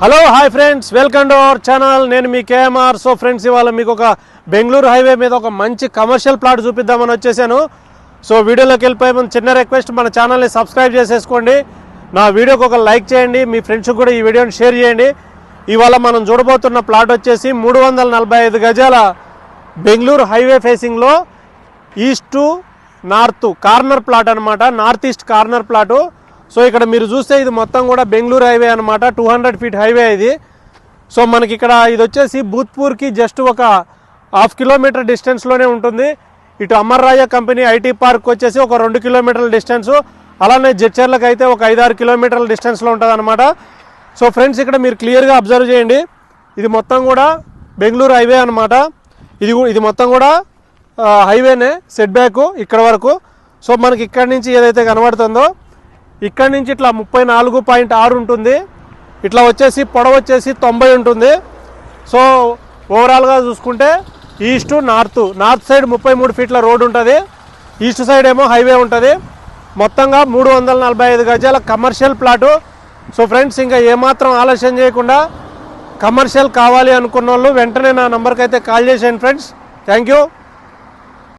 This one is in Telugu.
Hello hi friends welcome to our channel నేను మీ కేఎంఆర్ సో ఫ్రెండ్స్ ఇవాళ మీకు ఒక బెంగళూరు హైవే మీద ఒక మంచి కమర్షియల్ ప్లాట్ చూపిద్దామని వచ్చేసాను. సో వీడియోలోకి వెళ్ళిపోయే ముందు చిన్న రిక్వెస్ట్ మన ఛానల్ని సబ్స్క్రైబ్ చేసేసుకోండి. నా వీడియోకి ఒక లైక్ చేయండి. మీ ఫ్రెండ్స్కి కూడా ఈ వీడియోని షేర్ చేయండి. ఇవాళ మనం చూడబోతున్న ప్లాట్ వచ్చేసి మూడు వందల నలభై ఐదు గజాల బెంగళూరు హైవే ఫేసింగ్లో ఈస్ట్ నార్త్ కార్నర్ ప్లాట్ అనమాట north east corner plot so ఇక్కడ మీరు చూస్తే ఇది మొత్తం కూడా బెంగళూరు హైవే అనమాట టూ హండ్రెడ్ ఫీట్ హైవే ఇది. సో మనకి ఇక్కడ ఇది వచ్చేసి భూత్పూర్కి జస్ట్ ఒక హాఫ్ కిలోమీటర్ డిస్టెన్స్లోనే ఉంటుంది. ఇటు అమర్రాయ కంపెనీ ఐటీ పార్క్ వచ్చేసి ఒక రెండు కిలోమీటర్ల డిస్టెన్స్. అలానే జడ్చర్లకు అయితే ఒక ఐదారు కిలోమీటర్ల డిస్టెన్స్లో ఉంటుంది అనమాట సో ఫ్రెండ్స్ ఇక్కడ మీరు క్లియర్గా అబ్జర్వ్ చేయండి. ఇది మొత్తం కూడా బెంగళూరు హైవే అనమాట ఇది ఇది మొత్తం కూడా హైవేనే సెట్ బ్యాక్ ఇక్కడ వరకు. సో మనకి ఇక్కడ నుంచి ఏదైతే కనబడుతుందో ఇక్కడ నుంచి ఇట్లా ముప్పై నాలుగు పాయింట్ ఆరు ఉంటుంది. ఇట్లా వచ్చేసి పొడవు వచ్చేసి తొంభై ఉంటుంది. సో ఓవరాల్గా చూసుకుంటే ఈస్ట్ నార్త్ నార్త్ సైడ్ ముప్పై మూడు ఫీట్ల రోడ్ ఉంటుంది. ఈస్ట్ సైడ్ ఏమో హైవే ఉంటుంది. మొత్తంగా మూడు వందల నలభై ఐదు గజాల కమర్షియల్ ప్లాటు. సో ఫ్రెండ్స్ ఇంకా ఏమాత్రం ఆలస్యం చేయకుండా కమర్షియల్ కావాలి అనుకున్న వాళ్ళు వెంటనే నా నెంబర్కి అయితే కాల్ చేసేయండి ఫ్రెండ్స్. Thank you.